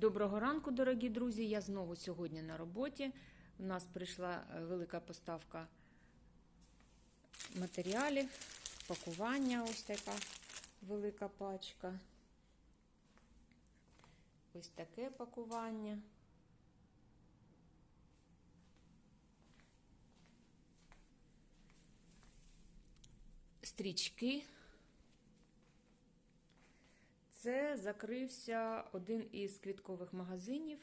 Доброго ранку, дорогі друзі. Я знову сьогодні на роботі. У нас прийшла е, велика поставка матеріалів, пакування. Ось така велика пачка. Ось таке пакування. Стрічки. Це закрився один із квіткових магазинів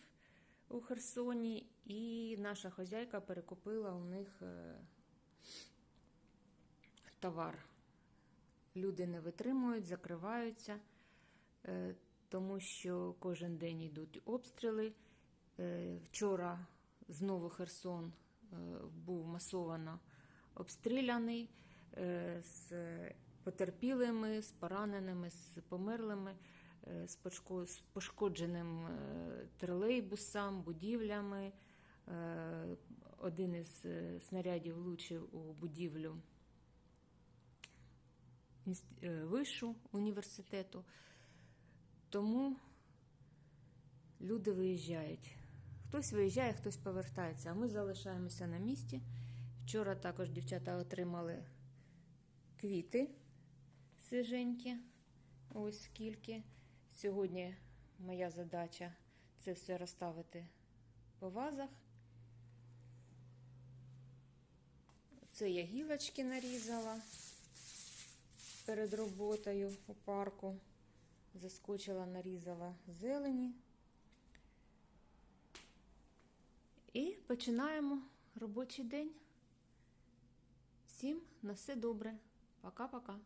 у Херсоні, і наша хозяйка перекупила у них е, товар. Люди не витримують, закриваються, е, тому що кожен день йдуть обстріли. Е, Вчора знову Херсон був масовано обстріляний з потерпілими, з пораненими, з померлими, е, з пошкодженим е, тролейбусам, будівлями. Е, Один із снарядів влучив у будівлю вишу університету. Тому люди виїжджають. Хтось виїжджає, хтось повертається, а ми залишаємося на місці. Вчора також дівчата отримали квіти свіженькі. Ось скільки. Сьогодні моя задача це все розставити по вазах. Це я гілочки нарізала перед роботою у парку. Заскочила, нарізала зелені. І починаємо робочий день. Всім на все добре. Пока-пока.